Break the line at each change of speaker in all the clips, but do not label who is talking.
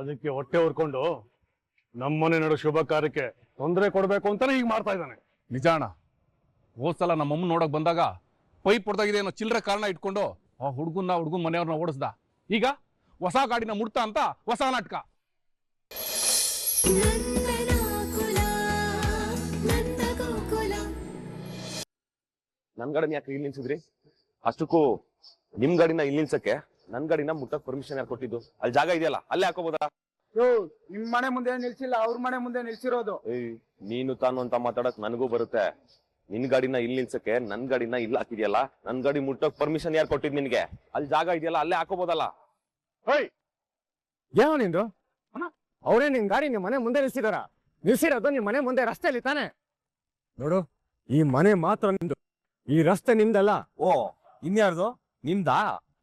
ಅದಕ್ಕೆ ಹೊಟ್ಟೆ ಹೊರ್ಕೊಂಡು ನಮ್ಮನೆ ನಡು ಶುಭ ಕಾರ್ಯಕ್ಕೆ ತೊಂದರೆ ಕೊಡಬೇಕು ಅಂತಾನೆ ಈಗ ಮಾಡ್ತಾ ಇದ್ದಾನೆ.
ನಿಜಾಣ ಅಣ್ಣ. ಹೋದ್ ಸಲ ನಮ್ಮ ಅಮ್ಮ ನೋಡಕ್ ಬಂದಾಗ ಪೈಪ್ ಹೊಡೆದಾಗಿದೆ ಅನ್ನೋ ಚಿಲ್ಲರೆ ಕಾರಣ ಇಟ್ಕೊಂಡು ಆ ಹುಡುಗನ್ನ ಹುಡುಗನ ಮನೆಯವ್ರನ್ನ ಓಡಿಸ್ದ. ಈಗ ಹೊಸ ಗಾಡಿನ ಮುಡ್ತಾ ಅಂತ ಹೊಸ ನಾಟಕ.
ನನ್ ಗಾಡಿನ ಯಾಕೆ ಇಲ್ಲಿ ನಿಲ್ಸಿದ್ರಿ? ಅಷ್ಟಕ್ಕೂ ನಿಮ್ ಗಾಡಿನ ಇಲ್ಲಿ ನಿಲ್ಸಕ್ಕೆ ನನ್ ಗಾಡಿನ ಮುಟ್ಟಕ್ ಪರ್ಮಿಷನ್ ಯಾರು ಕೊಟ್ಟಿದ್ದು? ಅಲ್ಲಿ ಜಾಗ ಇದೆಯಲ್ಲ ಅಲ್ಲೇ ಹಾಕೋಬೋದಾ?
ಯೋ ನಿಮ್ ಮನೆ ಮುಂದೆ ನಿಲ್ಸಿಲ್ಲ ಅವ್ರ ಮನೆ ಮುಂದೆ ನಿಲ್ಸಿರೋದು.
ಏಯ್ ನೀನು ತಾನು ಅಂತ ಮಾತಾಡಕ್ ನನಗೂ ಬರುತ್ತೆ. ನಿನ್ ಗಾಡಿನ ಇಲ್ಲಿ ನಿಲ್ಸಕ್ಕೆ ನನ್ ಗಾಡಿನ ಇಲ್ಲಿ ಹಾಕಿದ್ಯಲ್ಲ ನನ್ ಗಾಡಿ ಮುಟ್ಟಕ್ ಪರ್ಮಿಷನ್ ಯಾರು ಕೊಟ್ಟಿದ್ ನಿನ್ಗೆ? ಅಲ್ಲಿ ಜಾಗ ಇದೆಯಲ್ಲ ಅಲ್ಲೇ ಹಾಕೋಬೋದಲ್ಲ?
ಏನೋ ನಿಂದು? ಅವರೇ ನಿನ್ ಗಾಡಿ ನಿಮ್ ಮನೆ ಮುಂದೆ ನಿಲ್ಸಿದಾರ? ನಿಲ್ಸಿರೋದು ನಿಮ್ ಮನೆ ಮುಂದೆ ರಸ್ತೆಯಲ್ಲಿ ತಾನೆ. ನೋಡು ಈ ಮನೆ ಮಾತ್ರ ನಿಂದು ಈ ರಸ್ತೆ ನಿಮ್ದಲ್ಲ.
ಓ ಇನ್ಯಾರ್ದು? ನಿಮ್ದಾ?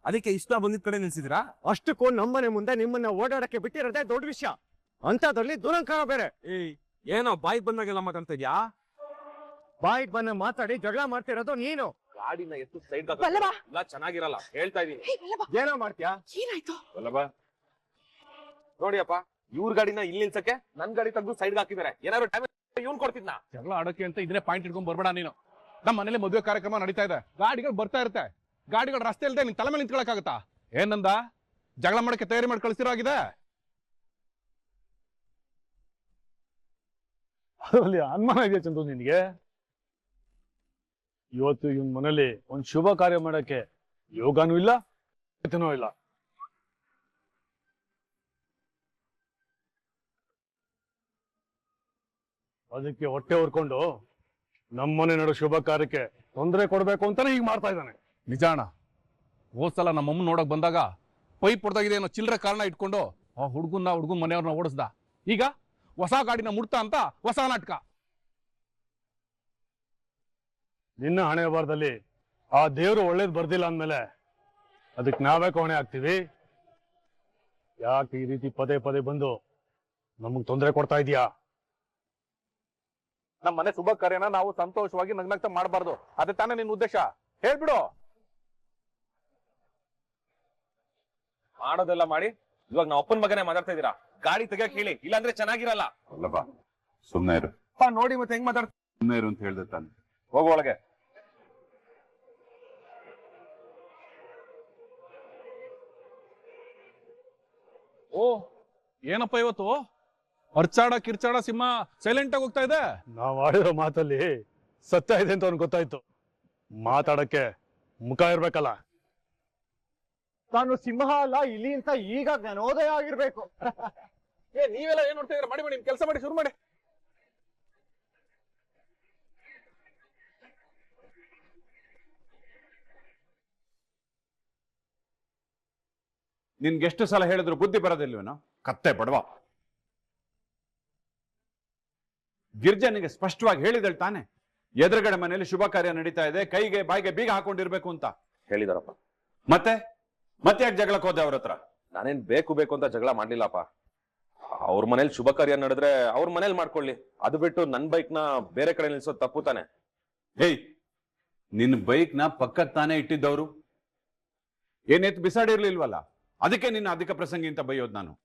ಅದಕ್ಕೆ ಇಷ್ಟ ಬಂದಿದ್ ಕಡೆ ನಿಲ್ಸಿದ್ರಾ
ಅಷ್ಟಕ್ಕೂ ನಮ್ಮನೆ ಮುಂದೆ ನಿಮ್ಮನ್ನ ಓಡಾಡಕ್ಕೆ ಬಿಟ್ಟಿರೋದೇ ದೊಡ್ಡ ವಿಷಯ. ಅಂತದ್ರಲ್ಲಿ ದುರಂಕಾರ ಬೇರೆ.
ಏಯ್ ಏನೋ ಬಾಯಿ ಬಂದಾಗೆಲ್ಲ ಮಾತಾಡ್ತಿದ್ಯಾ ಇದ್ಯಾ?
ಬಾಯಿಗೆ ಬಂದ ಮಾತಾಡಿ ಜಗಳ ಮಾಡ್ತಿರೋದು ನೀನು.
ಗಾಡಿನ ಎಷ್ಟು ಸೈಡ್ ಚೆನ್ನಾಗಿರಲ್ಲ ಹೇಳ್ತಾ ಇದೀನಿ.
ಹೇ
ಏನೋ ಮಾಡ್ತೀಯಾ?
ಏನಾಯ್ತು?
ವಲ್ಲಭ! ನೋಡಿಯಪ್ಪ ಇವ್ರ ಗಾಡಿನ ಇಲ್ಲಿ ನಿಲ್ಸಕ್ಕೆ ನನ್ ಗಾಡಿ ತೆಗೆದು ಸೈಡ್ ಹಾಕಿದಾರೆ ಏನಾದ್ರು ಡ್ಯಾಮೇಜ್ ಇವ್ನ್ ಕೊಡ್ತಿದ್ನಾ?
ಜಗಳ ಆಡೋಕೆ ಅಂತ ಇದ್ರೆ ಪಾಯಿಂಟ್ ಇಟ್ಕೊಂಡ್ ಬರ್ಬೇಡ ನೀನು. ನಮ್ಮ ಮನೇಲಿ ಮದುವೆ ಕಾರ್ಯಕ್ರಮ ನಡೀತಾ ಇದೆ. ಗಾಡಿಗಳು ಬರ್ತಾ ಇರುತ್ತೆ. ಗಾಡಿಗಳು ರಸ್ತೆ ಇಲ್ಲದೆ ನಿನ್ ತಲೆ ಮೇಲೆ ನಿಂತ್ಕೊಳಕ್ಕಾಗತ್ತಾ? ಏನಂದ? ಜಗಳ ಮಾಡಕ್ಕೆ ತಯಾರಿ ಮಾಡಿ ಕಳಿಸಿರೋ ಆಗಿದೆ
ಅದರಲ್ಲಿ ಅನುಮಾನ ಇದೆ ಚಂದ್ರು ನಿನ್ಗೆ? ಇವತ್ತು ಇವನ್ ಮನೇಲಿ ಒಂದ್ ಶುಭ ಕಾರ್ಯ ಮಾಡಕ್ಕೆ ಯೋಗನೂ ಇಲ್ಲ ಚೇತನೂ ಇಲ್ಲ. ಅದಕ್ಕೆ ಹೊಟ್ಟೆ ಹೊರ್ಕೊಂಡು ನಮ್ಮನೆ ನಡು ಶುಭ ಕಾರ್ಯಕ್ಕೆ ತೊಂದರೆ ಕೊಡ್ಬೇಕು ಅಂತಾನೆ ಈಗ ಮಾಡ್ತಾ ಇದ್ದಾನೆ.
ನಿಜ ಹೋದ್ಸಲ ಹೋದ್ ಸಲ ನಮ್ಮ ಅಮ್ಮ ನೋಡಕ್ ಬಂದಾಗ ಪೈಪ್ ಹೊಡೆದಾಗಿದೆ ಅನ್ನೋ ಚಿಲ್ಲರೆ ಕಾರಣ ಇಟ್ಕೊಂಡು ಆ ಹುಡುಗನ್ನ ಹುಡುಗನ ಮನೆಯವ್ರನ್ನ ಓಡಿಸ್ದ. ಈಗ ಹೊಸ ಗಾಡಿನ ಮುಡ್ತಾ ಅಂತ ಹೊಸ ನಾಟಕ.
ನಿನ್ನ ಹಣೆ ಬಾರದಲ್ಲಿ ಆ ದೇವ್ರು ಒಳ್ಳೇದ್ ಬರ್ದಿಲ್ಲ ಅಂದ್ಮೇಲೆ ಅದಕ್ಕೆ ನಾವೇ ಕೋಣೆ ಆಗ್ತೀವಿ ಯಾಕೆ ಈ ರೀತಿ ಪದೇ ಪದೇ ಬಂದು ನಮಗ್ ತೊಂದರೆ ಕೊಡ್ತಾ ಇದೀಯಾ?
ನಮ್ಮ ಮನೆ ಶುಭ ಕಾರ್ಯನ ನಾವು ಸಂತೋಷವಾಗಿ ನಗ್ನಗ್ತಾ ಮಾಡಬಾರ್ದು. ಅದೇ ತಾನೇ ನಿನ್ನ ಉದ್ದೇಶ. ಹೇಳ್ಬಿಡು.
ಮಾಡೋದೆಲ್ಲ ಮಾಡಿ ಇವಾಗ ನಾವು ಅಪ್ಪನ ಮಗನೇ ಮಾತಾಡ್ತಾ ಇದೀರಾ ಗಾಡಿ ತೆಗಿಯಕ್ ಹೇಳಿ ಇಲ್ಲಾಂದ್ರೆ ಚೆನ್ನಾಗಿರಲ್ಲ.
ಅಲ್ಲಪ್ಪ ಸುಮ್ಮನೆ ಇರು.
ನೋಡಿ ಮತ್ತೆ ಹೆಂಗ್ ಮಾತಾಡ್ತಾ
ಸುಮ್ನೆ ಇರು ಅಂತ ಹೇಳ್ದೆ ತಾನೆ.
ಹೋಗು ಒಳಗೆ. ಓ ಏನಪ್ಪ ಇವತ್ತು? ಅರ್ಚಾಡ ಕಿರ್ಚಾಡ ಸಿಂಹ ಸೈಲೆಂಟ್ ಆಗಿ ಹೋಗ್ತಾ ಇದೆ?
ನಾವ್ ಆಡಿರೋ ಮಾತಲ್ಲಿ ಸತ್ಯ ಇದೆ ಅಂತ ಅವ್ನ್ ಗೊತ್ತಾಯ್ತು. ಮಾತಾಡಕ್ಕೆ ಮುಖ ಇರ್ಬೇಕಲ್ಲ.
ತಾನು ಸಿಂಹ ಅಲ್ಲ ಇಲ್ಲಿ ಅಂತ ಈಗ ಜ್ಞಾನೋದಯ ಆಗಿರ್ಬೇಕು.
ಏ ನೀವೆಲ್ಲ ಏನ್ ನೋಡ್ತಾ ಇದ್ರೆ ಮಾಡಿ ಮಾಡಿ ಕೆಲಸ ಮಾಡಿ ಶುರು ಮಾಡಿ.
ನಿನ್ಗೆ ಎಷ್ಟು ಸಲ ಹೇಳಿದ್ರು ಬುದ್ಧಿ ಬರೋದಿಲ್ವೇನೋ? ಕತ್ತೆ ಬಡವ. ಗಿರ್ಜನಿಗೆ ಸ್ಪಷ್ಟವಾಗಿ ಹೇಳಿದಳು ತಾನೆ. ಎದುರುಗಡೆ ಮನೆಯಲ್ಲಿ ಶುಭ ಕಾರ್ಯ ನಡೀತಾ ಇದೆ ಕೈಗೆ ಬಾಯಿಗೆ ಬೀಗ ಹಾಕೊಂಡಿರ್ಬೇಕು ಅಂತ.
ಹೇಳಿದಾರಪ್ಪ.
ಮತ್ತೆ? ಮತ್ತೆ ಯಾಕೆ ಜಗಳಕ್ಕೆ ಹೋದೆ ಅವ್ರ ಹತ್ರ?
ನಾನೇನ್ ಬೇಕು ಬೇಕು ಅಂತ ಜಗಳ ಮಾಡ್ಲಿಲ್ಲಪ್ಪ. ಅವ್ರ ಮನೇಲಿ ಶುಭ ಕಾರ್ಯ ನಡೆದ್ರೆ ಅವ್ರ ಮನೇಲಿ ಮಾಡ್ಕೊಳ್ಳಿ. ಅದು ಬಿಟ್ಟು ನನ್ ಬೈಕ್ನ ಬೇರೆ ಕಡೆ ನಿಲ್ಸೋದು ತಪ್ಪು ತಾನೆ.
ಹೇಯ್ ನಿನ್ನ ಬೈಕ್ನ ಪಕ್ಕಕ್ಕೆ ತಾನೇ ಇಟ್ಟಿದ್ದವ್ರು? ಏನೇತ್ ಬಿಸಾಡಿರ್ಲಿಲ್ವಲ್ಲ? ಅದಕ್ಕೆ ನಿನ್ನ ಅಧಿಕ ಪ್ರಸಂಗಿ ಅಂತ ಬೈಯೋದು ನಾನು.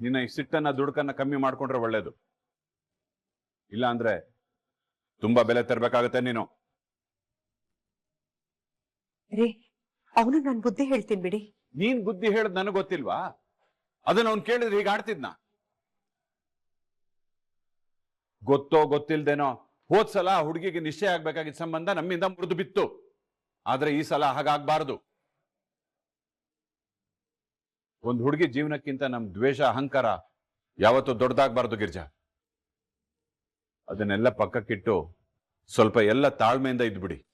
ನಿನ್ನ ಈ ಸಿಟ್ಟನ್ನ ದುಡುಕನ್ನ ಕಮ್ಮಿ ಮಾಡ್ಕೊಂಡ್ರೆ ಒಳ್ಳೇದು. ಇಲ್ಲ ಅಂದ್ರೆ ತುಂಬಾ ಬೆಲೆ ತರಬೇಕಾಗತ್ತೆ ನೀನು.
ರೀ ಅವನು ನನ್ ಬುದ್ಧಿ ಹೇಳ್ತೀನಿ ಬಿಡಿ.
ನೀನ್ ಬುದ್ಧಿ ಹೇಳದ್ ನನಗ್ ಗೊತ್ತಿಲ್ವಾ? ಅದನ್ನ ಅವ್ನ್ ಕೇಳಿದ್ರೆ ಈಗ ಆಡ್ತಿದ್ನ. ಗೊತ್ತೋ ಗೊತ್ತಿಲ್ದೇನೋ ಹೋದ್ ಸಲ ಹುಡುಗಿಗೆ ನಿಶ್ಚಯ ಆಗ್ಬೇಕಾಗಿದ್ದ ಸಂಬಂಧ ನಮ್ಮಿಂದ ಮುರಿದು ಬಿತ್ತು. ಆದ್ರೆ ಈ ಸಲ ಹಾಗಾಗ್ಬಾರ್ದು. ಒಂದ್ ಹುಡುಗಿ ಜೀವನಕ್ಕಿಂತ ನಮ್ ದ್ವೇಷ, ಅಹಂಕಾರ ಯಾವತ್ತೂ ದೊಡ್ಡದಾಗ್ಬಾರ್ದು ಗಿರ್ಜಾ. ಅದನ್ನೆಲ್ಲ ಪಕ್ಕಕ್ಕಿಟ್ಟು ಸ್ವಲ್ಪ ಎಲ್ಲ ತಾಳ್ಮೆಯಿಂದ ಇದ್ಬಿಡಿ.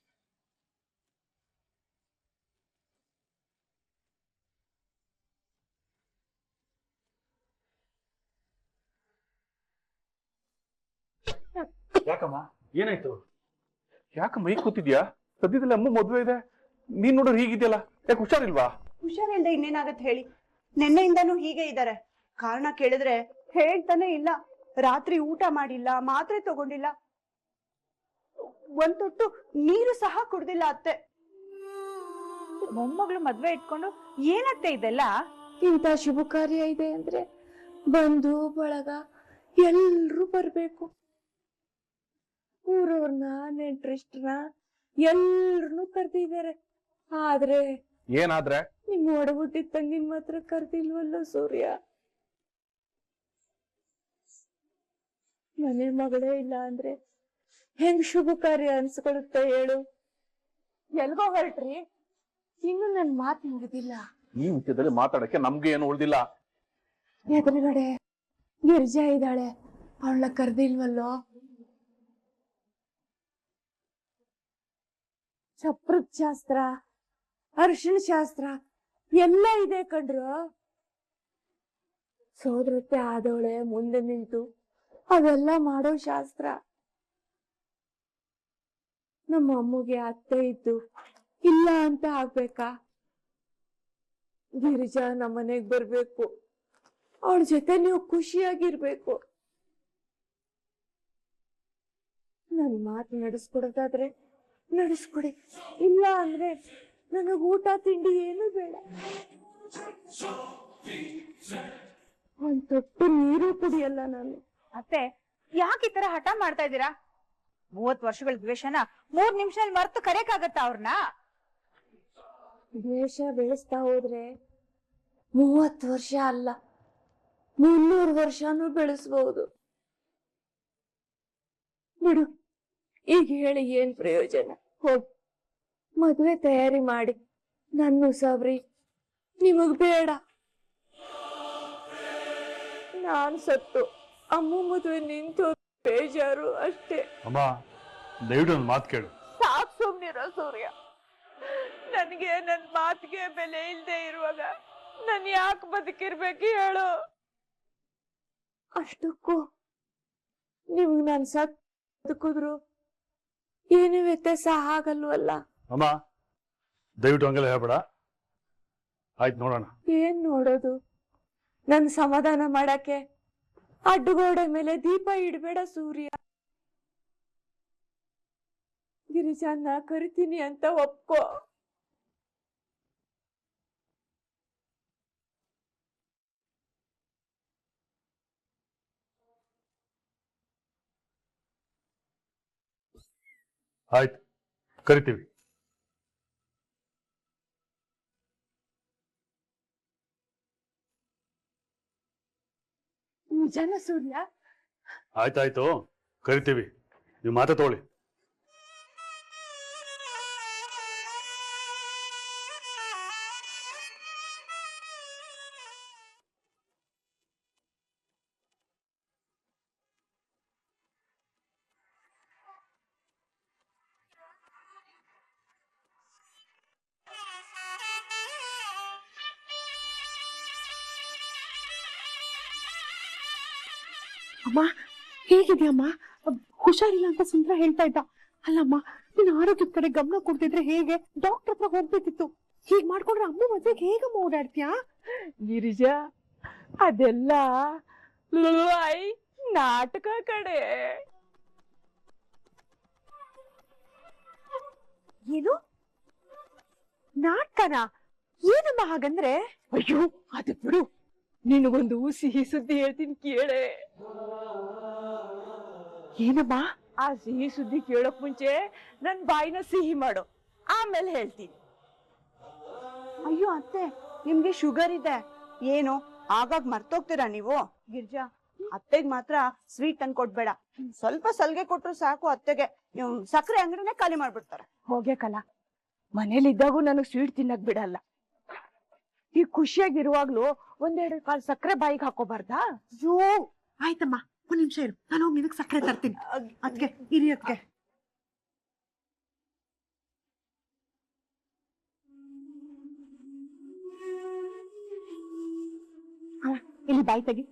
ಯಾಕಮ್ಮ? ಏನಾಯ್ತು? ಯಾಕಮ್ಮ ಮೈ ಕೂತಿದ್ಯಾ? ಸದ್ಯದಲ್ಲಿ ಅಮ್ಮ ಮದ್ವೆ ಇದೆ. ನೀನ್ ನೋಡೋರು ಹೀಗಿದ್ಯಲ್ಲ? ಯಾಕೆ ಹುಷಾರಿಲ್ವಾ?
ಹುಷಾರಿಲ್ದೆ ಇನ್ನೇನಾಗತ್ತೆ ಹೇಳಿ? ನಿನ್ನೆಯಿಂದಾನು ಹೀಗೆ ಇದ್ದಾರೆ. ಕಾರಣ ಕೇಳಿದ್ರೆ ಹೇಳ್ತಾನೆ ಇಲ್ಲ. ರಾತ್ರಿ ಊಟ ಮಾಡಿಲ್ಲ ಮಾತ್ರೆ ತಗೊಂಡಿಲ್ಲ. ಒಂದ್ ತೊಟ್ಟು ನೀರು ಸಹ ಕುಡ್ದಿಲ್ಲ ಅತ್ತೆ. ಮೊಮ್ಮಗಳು ಮದ್ವೆ ಇಟ್ಕೊಂಡು ಏನತ್ತೆ ಇದೆಲ್ಲ?
ಇಂಥ ಶುಭ ಕಾರ್ಯ ಇದೆ ಅಂದ್ರೆ ಬಂಧು ಬಳಗ ಎಲ್ರೂ ಬರ್ಬೇಕು. ಊರವ್ರನ್ನ ನೆಂಟ್ರಿಸ್ಟ್ರ ಎಲ್ರನ್ನೂ ಕರ್ದಿದ್ದಾರೆ. ಆದ್ರೆ
ಏನಾದ್ರೆ?
ನಿಮ್ ಒಡಹುಟ್ಟಿ ತಂಗಿನ್ ಮಾತ್ರ ಕರ್ದಿಲ್ವಲ್ಲ ಸೂರ್ಯ? ಮನೆ ಮಗಳೇ ಇಲ್ಲ ಅಂದ್ರೆ ಹೆಂಗ್ ಶುಭ ಕಾರ್ಯ ಅನ್ಸ್ಕೊಳುತ್ತೆ ಹೇಳು. ಎಲ್ಗೋ ಹೊರಟ್ರಿ. ಇನ್ನು ನನ್ ಮಾತ್ ಮುಗಿದಿಲ್ಲ.
ಈ ವಿಷಯದಲ್ಲಿ ಮಾತಾಡಕ್ಕೆ ನಮ್ಗೆ ಏನು ಉಳ್ದಿಲ್ಲ.
ಎದುರುಗಡೆ ಗಿರ್ಜಾ ಇದ್ದಾಳೆ. ಅವಳ ಕರ್ದಿಲ್ವಲ್ಲೋ? ಚಪ್ರದ ಶಾಸ್ತ್ರ ಅರಿಶಿಣ ಶಾಸ್ತ್ರ ಎಲ್ಲ ಇದೆ ಕಣ್ರು ಸೋದರತ್ತೆ ಆದವಳೆ ಮುಂದೆ ನಿಂತು ಅವೆಲ್ಲ ಮಾಡೋ ಶಾಸ್ತ್ರ. ನಮ್ಮ ಅಮ್ಮಗೆ ಅತ್ತೆ ಇದ್ದು ಇಲ್ಲ ಅಂತ ಆಗ್ಬೇಕಾ? ಗಿರಿಜಾ ನಮ್ಮನೆಗ್ ಬರ್ಬೇಕು. ಅವಳ ಜೊತೆ ನೀವು ಖುಷಿಯಾಗಿರ್ಬೇಕು. ನನ್ ಮಾತು ನಡೆಸ್ಕೊಡೋದಾದ್ರೆ ನಡೆಸ್ಕೊಡಿ. ಇಲ್ಲ ಅಂದ್ರೆ ನನಗೆ ಊಟ ತಿಂಡಿ ಏನು ಬೇಡ. ಒಂದ್ ತೊಟ್ಟು ನೀರು ಕುಡಿಯಲ್ಲ ನಾನು.
ಅತ್ತೆ ಯಾಕೆ ಈ ತರ ಹಠ ಮಾಡ್ತಾ ಇದ್ದೀರಾ? ಮೂವತ್ ವರ್ಷಗಳ ದ್ವೇಷನ ಮೂರ್ ನಿಮಿಷದಲ್ಲಿ ಮರ್ತು ಕರೆಯಕ್ಕಾಗತ್ತ ಅವ್ರನ್ನ
ದ್ವೇಷ ಬೆಳೆಸ್ತಾ ಹೋದ್ರೆ ಮೂವತ್ ವರ್ಷ ಅಲ್ಲ ಮುನ್ನೂರು ವರ್ಷನೂ ಬೆಳೆಸ್ಬಹುದು ಬಿಡು. ಈಗ ಹೇಳಿ ಏನ್ ಪ್ರಯೋಜನ? ಹೋಗಿ ಮದುವೆ ತಯಾರಿ ಮಾಡಿ ನನ್ನ ಸಬ್ರಿ ನಿಮಗ್ ಬೇಡ. ನಾನ್ ಸತ್ತು. ಅಮ್ಮ ಮದುವೆ ನಿಂತು ಬೇಜಾರು ಅಷ್ಟೇ.
ಅಮ್ಮ ದಯವಿಟ್ಟು ಒಂದು ಮಾತು ಕೇಳು.
ಸಾಕ್ ಸುಮ್ನಿರೋ ಸೂರ್ಯ. ನನ್ಗೆ ನನ್ ಮಾತಿಗೆ ಬೆಲೆ ಇಲ್ದೆ ಇರುವಾಗ ನನ್ ಯಾಕೆ ಬದುಕಿರ್ಬೇಕು ಹೇಳು. ಅಷ್ಟಕ್ಕೂ ನಿಮ್ಗ್ ನಾನ್ ಸತ್ ಬದುಕಿದ್ರು ಏನು ವ್ಯತ್ಯಾಸ ಆಗಲ್ವಲ್ಲ
ಅಮ್ಮ ದಯವಿಟ್ಟು ಹಂಗೆಲ್ಲ ಹೇಳ್ಬೇಡ. ಆಯ್ತು ನೋಡೋಣ.
ಏನ್ ನೋಡೋದು? ನನ್ ಸಮಾಧಾನ ಮಾಡಕ್ಕೆ ಅಡ್ಡಗೋಡೆ ಮೇಲೆ ದೀಪ ಇಡ್ಬೇಡ ಸೂರ್ಯ. ಗಿರಿಜಾನ್ನ ಕರಿತೀನಿ ಅಂತ ಒಪ್ಕೋ.
ಆಯ್ತು ಕರಿತೀವಿ.
ನಿಜನ ಸೂರ್ಯ.
ಆಯ್ತಾಯ್ತು ಕರಿತೀವಿ. ನೀವು ಮಾತಾ ತಗೊಳ್ಳಿ.
ಅಮ್ಮ ಹೇಗಿದ್ಯಮ್ಮ ಹುಷಾರಿಲ್ಲ ಅಂತ ಸುಂದ್ರ ಹೇಳ್ತಾ ಇದ್ದ. ಅಲ್ಲಮ್ಮ, ನಿನ್ನ ಆರೋಗ್ಯದ ಕಡೆ ಗಮನ ಕೊಡ್ತಿದ್ರೆ ಹೇಗೆ? ಡಾಕ್ಟರ್ ಹತ್ರ ಹೋಗ್ಬೇಕಿತ್ತು. ಹೀಗ್ ಮಾಡ್ಕೊಂಡ್ರೆ ಅಮ್ಮ ಮದ್ವೆಗೆ ಹೇಗಮ್ಮ ಓಡಾಡ್ತೀಯಾ?
ಗಿರಿಜ, ಅದೆಲ್ಲ ನಾಟಕ ಕಡೆ
ಏನು ನಾಟಕನ ಏನಮ್ಮ ಹಾಗಂದ್ರೆ
ಅಯ್ಯೋ ಅದು ಬಿಡು ನಿನಗೊಂದು ಸಿಹಿ ಸುದ್ದಿ ಹೇಳ್ತೀನಿ ಕೇಳೆ
ಏನಮ್ಮ?
ಆ ಸಿಹಿ ಸುದ್ದಿ ಕೇಳೋಕ್ ಮುಂಚೆ ನನ್ ಬಾಯಿನ ಸಿಹಿ ಮಾಡು. ಆಮೇಲೆ ಹೇಳ್ತೀನಿ.
ಅಯ್ಯೋ ಅತ್ತೆ ನಿಮ್ಗೆ ಶುಗರ್ ಇದೆ. ಏನು ಆಗಾಗ ಮರ್ತೋಗ್ತೀರಾ ನೀವು? ಗಿರ್ಜಾ ಅತ್ತೆಗ್ ಮಾತ್ರ ಸ್ವೀಟ್ ತಂದ್ ಕೊಡ್ಬೇಡ ಸ್ವಲ್ಪ ಸಲ್ಗೆ ಕೊಟ್ರು ಸಾಕು ಅತ್ತೆಗೆ. ಸಕ್ಕರೆ ಅಂಗಡಿನೇ ಖಾಲಿ ಮಾಡ್ಬಿಡ್ತಾರೆ.
ಹೋಗೆ ಕಲ. ಮನೇಲಿದ್ದಾಗೂ ನನಗ್ ಸ್ವೀಟ್ ತಿನ್ನಕ್ ಬಿಡಲ್ಲ. ಈ ಖುಷಿಯಾಗಿರುವಾಗ್ಲೂ ಒಂದೆರಡು ಕಾಲ್ ಸಕ್ಕರೆ ಬಾಯಿಗೆ ಹಾಕೋಬಾರ್ದಾ?
ಅಯ್ಯೋ ಆಯ್ತಮ್ಮ. ಒಂದ್ ನಿಮಿಷ ಇರು. ನಾನು ಹೋಗಿ ನಿನಗೆ ಸಕ್ಕರೆ ತರ್ತೀನಿ. ಅದ್ಕೆ ಇರಿ ಅದ್ಕೆ. ಇಲ್ಲಿ ಬಾಯಿ ತೆಗಿ.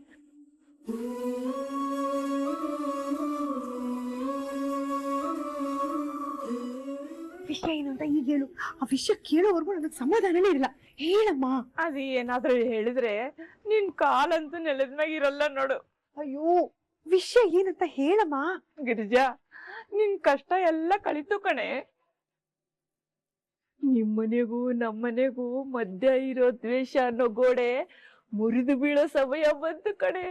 ವಿಷಯ ಏನು ಅಂತ ಈಗ ಹೇಳು. ಆ ವಿಷಯ ಕೇಳೋವರೆಗೂ ನನಗೆ ಸಮಾಧಾನನೇ ಇರಲ್ಲ ಹೇಳಮ್ಮ.
ಅದು ಏನಾದ್ರೂ ಹೇಳಿದ್ರೆ ನಿನ್ ಕಾಲಂತೂ ನೆಲದ ಮ್ಯಾಗ ಇರಲ್ಲ ನೋಡು.
ಅಯ್ಯೋ ವಿಷಯ ಏನಂತ ಹೇಳಮ್ಮ?
ಗಿರಿಜಾ ನಿನ್ ಕಷ್ಟ ಎಲ್ಲ ಕಳಿತು ಕಣೆ. ನಿಮ್ಮನೆಗೂ ನಮ್ಮನೆಗೂ ಮಧ್ಯ ಇರೋ ದ್ವೇಷ ಅನ್ನೋ ಗೋಡೆ ಮುರಿದು ಬೀಳೋ ಸಮಯ ಬಂತು ಕಣೆ.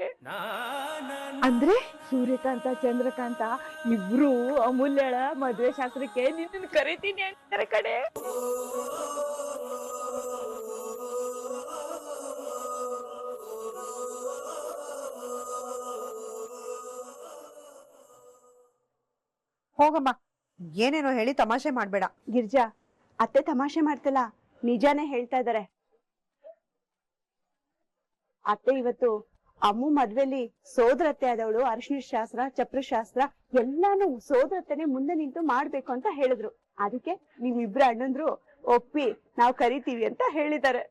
ಅಂದ್ರೆ? ಸೂರ್ಯಕಾಂತ ಚಂದ್ರಕಾಂತ ಇಬ್ರು ಅಮೂಲ್ಯಳ ಮದ್ವೆ ಶಾಸ್ತ್ರಕ್ಕೆ ನಿನ್ನ ಕರಿತೀನಿ ಅಂತಾರೆ ಕಡೆ
ಹೋಗಮ್ಮ, ಏನೇನೋ ಹೇಳಿ ತಮಾಷೆ ಮಾಡ್ಬೇಡ. ಗಿರ್ಜಾ, ಅತ್ತೆ ತಮಾಷೆ ಮಾಡ್ತಲ್ಲ, ನಿಜಾನೇ ಹೇಳ್ತಾ ಇದಾರೆ. ಅತ್ತೆ ಇವತ್ತು ಅಮ್ಮು ಮದ್ವೆಲಿ ಸೋದರತ್ತೆ ಆದವಳು ಅರಶಿನ ಶಾಸ್ತ್ರ, ಚಪ್ರ ಶಾಸ್ತ್ರ, ಎಲ್ಲಾನು ಸೋದರತ್ತೆನೆ ಮುಂದೆ ನಿಂತು ಮಾಡ್ಬೇಕು ಅಂತ ಹೇಳಿದ್ರು. ಅದಕ್ಕೆ ನೀವಿಬ್ರು ಅಣ್ಣಂದ್ರು ಒಪ್ಪಿ ನಾವ್ ಕರಿತೀವಿ ಅಂತ ಹೇಳಿದ್ದಾರೆ.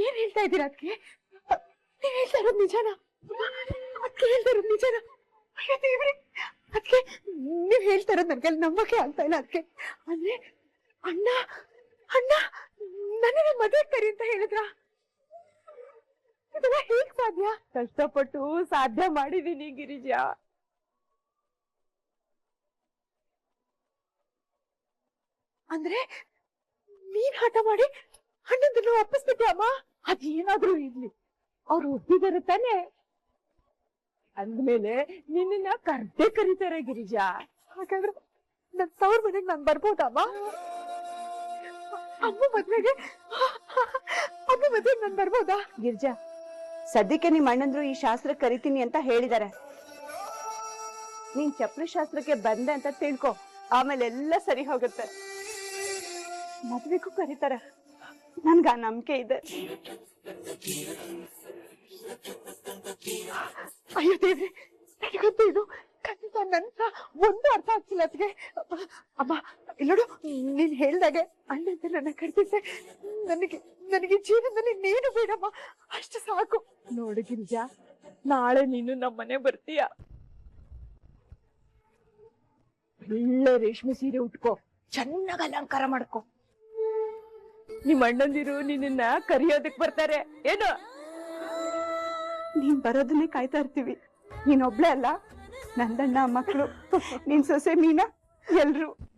ಏನ್ ಹೇಳ್ತಾ ಇದ್ದೀರಾ ಅದಕ್ಕೆ ನೀವ್ ಹೇಳ್ತಾ ಇರೋದು ನಿಜಾನ? ಅದಕ್ಕೆ ಹೇಳ್ತಾ ಇರೋದು ನಿಜಾನ? ಅಯ್ಯೋ ದೇವ್ರೆ ಅದಕ್ಕೆ ನೀವ್ ಹೇಳ್ತಾ ಇರೋದು ನನ್ಗೆ ನಂಬಕ್ಕೆ ಆಗ್ತಾ ಇಲ್ಲ ಅದಕ್ಕೆ ಅಂದ್ರೆ ಅಣ್ಣ ಅಣ್ಣ ನನಗೆ ಮದುವೆ ಕರಿ ಅಂತ ಹೇಳಿದ್ರ? ಇದೆಲ್ಲ ಹೇಗ್ ಸಾಧ್ಯ?
ಕಷ್ಟಪಟ್ಟು ಸಾಧ್ಯ ಮಾಡಿದೀನಿ ಗಿರಿಜಾ.
ಅಂದ್ರೆ ನೀನ್ ಹಠ ಮಾಡಿ ಅಣ್ಣಂದನ್ನು ವಾಪಸ್ಬಿಟ್ಟೆ ಅಮ್ಮ
ಅದೇನಾದ್ರೂ ಇರ್ಲಿ. ಅವ್ರು ಒಪ್ಪಿದಾರೆ ತಾನೆ. ಅಂದ್ಮೇಲೆ ನಿನ್ನ ಕರ್ದೆ ಕರೀತಾರೆ ಗಿರಿಜಾ.
ಹಾಗಾದ್ರೆ ನನ್ ತವ್ರ ಮನೆಗೆ ನಾನ್ ಬರ್ಬೋದಮ್ಮ? ಅಮ್ಮ ಮದ್ವೆಗೆ? ಅಮ್ಮ ಮದ್ವೆಗೆ ನಾನ್ ಬರ್ಬೋದಾ?
ಗಿರಿಜಾ, ಸದ್ಯಕ್ಕೆ ನಿಮ್ ಅಣ್ಣಂದ್ರು ಈ ಶಾಸ್ತ್ರ ಕರಿತೀನಿ ಅಂತ ಹೇಳಿದಾರೆ. ನೀನ್ ಚಪ್ರಿ ಶಾಸ್ತ್ರಕ್ಕೆ ಬಂದೆ ಅಂತ ತಿಳ್ಕೊ. ಆಮೇಲೆ ಎಲ್ಲ ಸರಿ ಹೋಗುತ್ತೆ. ಮದ್ವೆಗೂ ಕರೀತಾರೆ. ನನ್ಗ ಆ ನಂಬಿಕೆ ಇದೆ.
ಅಯ್ಯೋ ದೇವಿ ನನಗಂತೂ ಇದು ಖಂಡಿತ ನನ್ನ ಒಂದು ಅರ್ಥ ಆಗ್ತಿಲ್ಲ ಅದಕ್ಕೆ ಅಮ್ಮ ಇಲ್ಲೋಡು ನೀನ್ ಹೇಳ್ದಾಗೆ ಅಣ್ಣಂತ ನನ್ನ ಕರ್ತಿದ್ದೆ ನನಗೆ ನನಗೆ ಜೀವನದಲ್ಲಿ ನೀನು ಬೇಡಮ್ಮ. ಅಷ್ಟು ಸಾಕು.
ನೋಡು ಗಿರಿಜಾ, ನಾಳೆ ನೀನು ನಮ್ಮನೆ ಬರ್ತೀಯ? ಒಳ್ಳೆ ರೇಷ್ಮೆ ಸೀರೆ ಉಟ್ಕೋ. ಚೆನ್ನಾಗಿ ಅಲಂಕಾರ ಮಾಡ್ಕೋ. ನಿಮ್ ಅಣ್ಣಂದಿರು ನಿನ್ನ ಕರಿಯೋದಕ್ ಬರ್ತಾರೆ. ಏನು?
ನೀನ್ ಬರೋದನ್ನೇ ಕಾಯ್ತಾ ಇರ್ತೀವಿ. ನೀನ್ ಒಬ್ಳೆ ಅಲ್ಲ. ನಂದಣ್ಣ ಮಕ್ಕಳು ನಿನ್ ಸೊಸೆ ಮೀನಾ, ಎಲ್ರು.